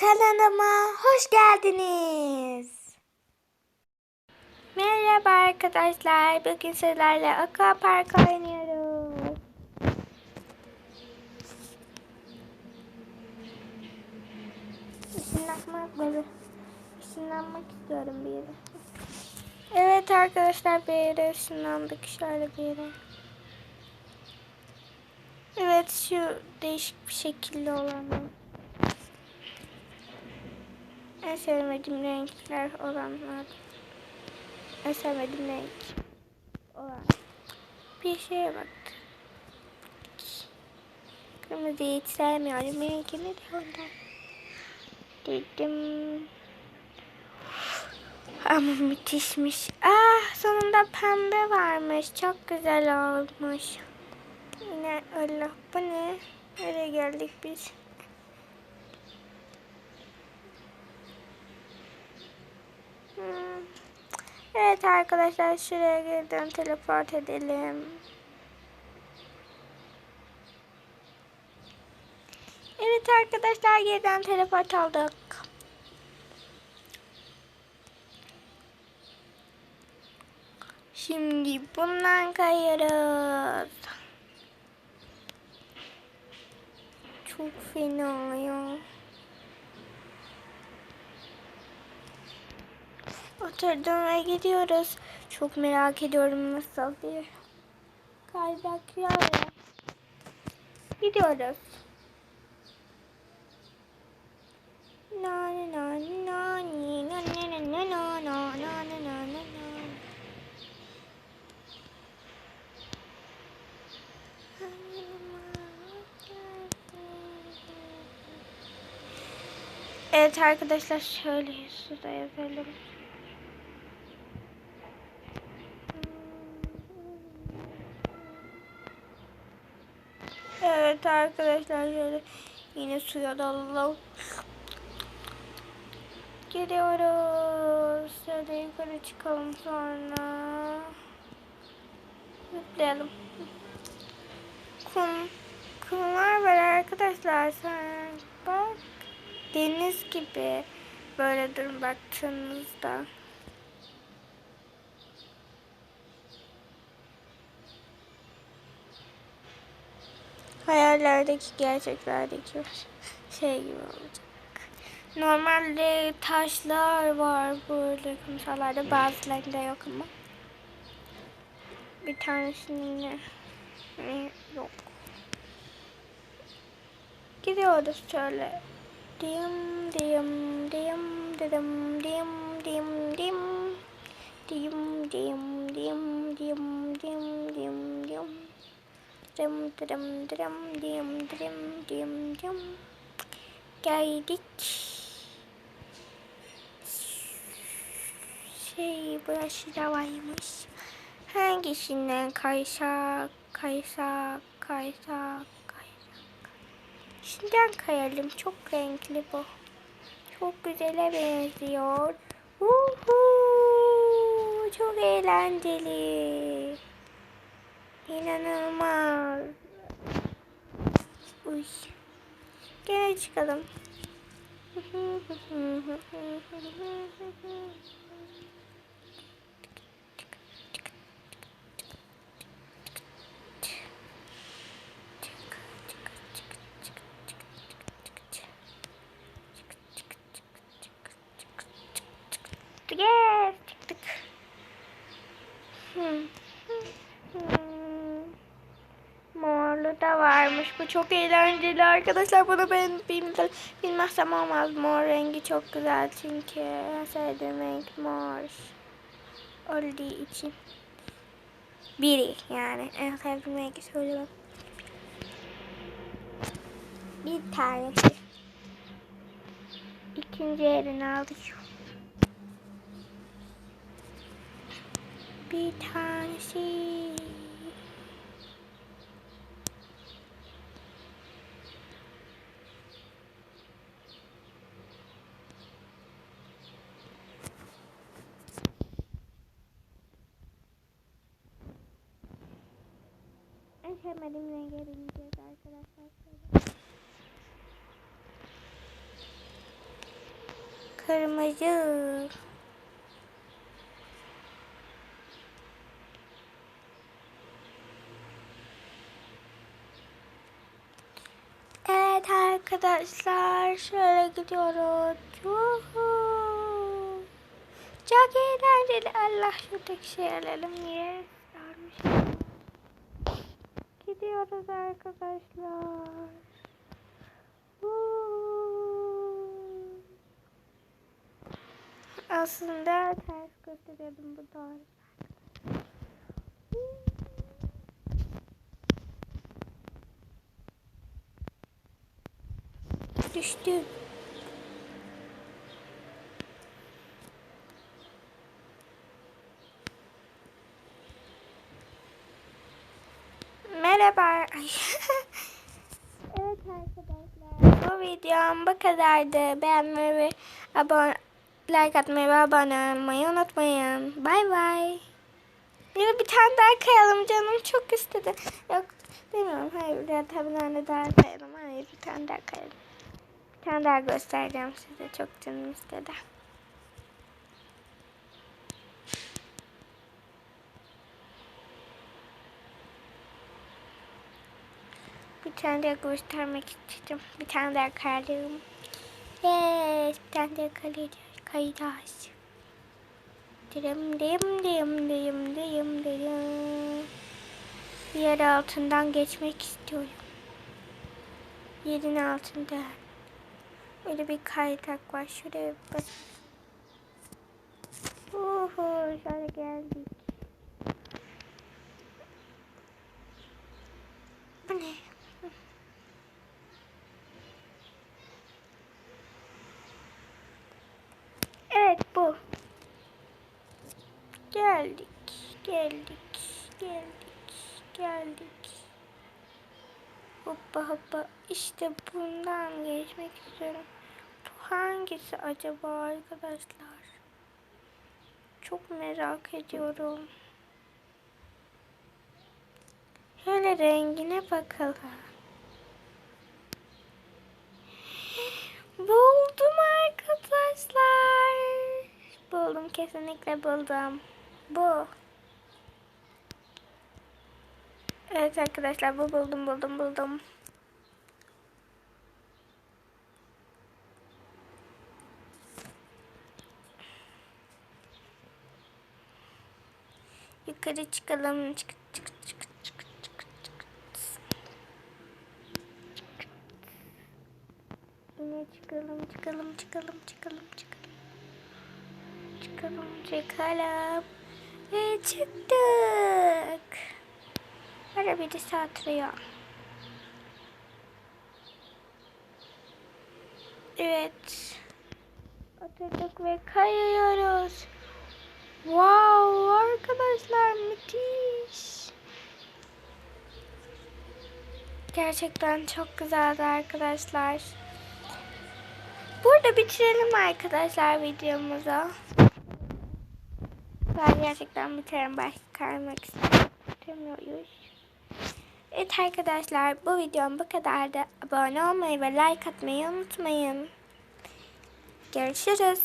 Kanalıma hoş geldiniz. Merhaba arkadaşlar. Bugün sizlerle Aqua Park oynuyoruz. Işınlanmak böyle. Işınlanmak istiyorum bir yere. Evet arkadaşlar bir yere ışınlandık. Şöyle bir yere. Evet şu değişik bir şekilde olanı. En sevmediğim renkler olanlar. En sevmediğim renk olan. Bir şeye baktım. Kırmızıyı hiç sevmiyorum. Rengini de ondan. Dedim. Ama müthişmiş. Ah sonunda pembe varmış. Çok güzel olmuş. Yine öyle. Bu ne? Nereye geldik biz? Evet arkadaşlar şuraya girdim. Teleport edelim. Evet arkadaşlar geriden teleport aldık. Şimdi bundan kayarız. Çok fena ya. Oturdum ve gidiyoruz. Çok merak ediyorum nasıl bir kaydak ya. Gidiyoruz. Na na na na ni na na na na na na na na na na na. Evet arkadaşlar şöyle şurada yazalım. Evet arkadaşlar şöyle yine suya dalalım. Gidiyoruz. Şöyle yukarı çıkalım sonra. Zıplayalım. Kum, kumlar var arkadaşlar. Sen bak. Deniz gibi. Böyle durun baktığınızda. Hayallerdeki gerçeklerdeki şey gibi olacak. Normalde taşlar var böyle kumsallarda bazılarında yok ama. Bir tanesinin e, yok. Gidiyoruz şöyle. Dim dim dim dim dim dim dim dim dim dim dim dim dim dim dim dim dim dim dim dim dim geldik. Şey burası da varmış. Hangisinden kaysak, kaysak, kaysak, kaysak. Şundan kayalım. Çok renkli bu. Çok güzele benziyor. Uhu, çok eğlenceli. İnanılmaz. Uy. Gene çıkalım. Yes, çıktık. Hmm. Hmm. Morlu da varmış. Bu çok eğlenceli arkadaşlar. Bunu ben bilmezsem olmaz. Mor rengi çok güzel çünkü sevdiğim renk mor. Olduğu için. Biri yani. En sevdiğim rengi söylüyorum. Bir tanesi. İkinci yerini aldık. Bir tanesi. En sevmediğim renge gideceğiz arkadaşlar. Kırmızı. Evet arkadaşlar şöyle gidiyoruz. Yuhu. Çok eğlenceli. Allah şuradaki şey alalım. Yes. Gidiyoruz arkadaşlar. Aslında ters gösteriyordum bu doğru. Düştüm. Merhaba. Evet arkadaşlar. Bu videom bu kadardı. Beğenmeyi ve abone like atmayı ve abone olmayı unutmayın. Bay bay. Da bir tane daha kayalım canım çok istedi. Yok bilmiyorum hayır bir tane daha kayalım. Hayır bir tane daha kayalım. Bir tane daha göstereceğim size çok canım istedi. Bir tane daha göstermek istedim. Bir tane daha kayalım. Yes, bir tane daha kayacağız. Kayacağız. Dım dım dım dım dım dım. Yer altından geçmek istiyorum. Yerin altında. Böyle bir kaytak var. Şuraya bak. Uhu, şöyle geldik. Bu ne? Evet bu. Geldik, geldik, geldik, geldik. Hoppa hoppa. İşte bundan geçmek istiyorum. Bu hangisi acaba arkadaşlar? Çok merak ediyorum. Şöyle rengine bakalım. Buldum arkadaşlar. Buldum kesinlikle buldum. Bu. Evet arkadaşlar bu buldum buldum buldum. Yukarı çıkalım. Çık çık çık çık çık çık. Yine çıkalım çıkalım çıkalım çıkalım çıkalım. Çıkalım çıkalım. Ve çıktık. Böyle birisi atıyor. Evet. Oturduk ve kayıyoruz. Wow arkadaşlar müthiş. Gerçekten çok güzeldi arkadaşlar. Burada bitirelim arkadaşlar videomuzu. Ben gerçekten bitirelim. Belki kaymak istemiyoruz. Evet arkadaşlar bu videom bu kadardı. Abone olmayı ve like atmayı unutmayın. Görüşürüz.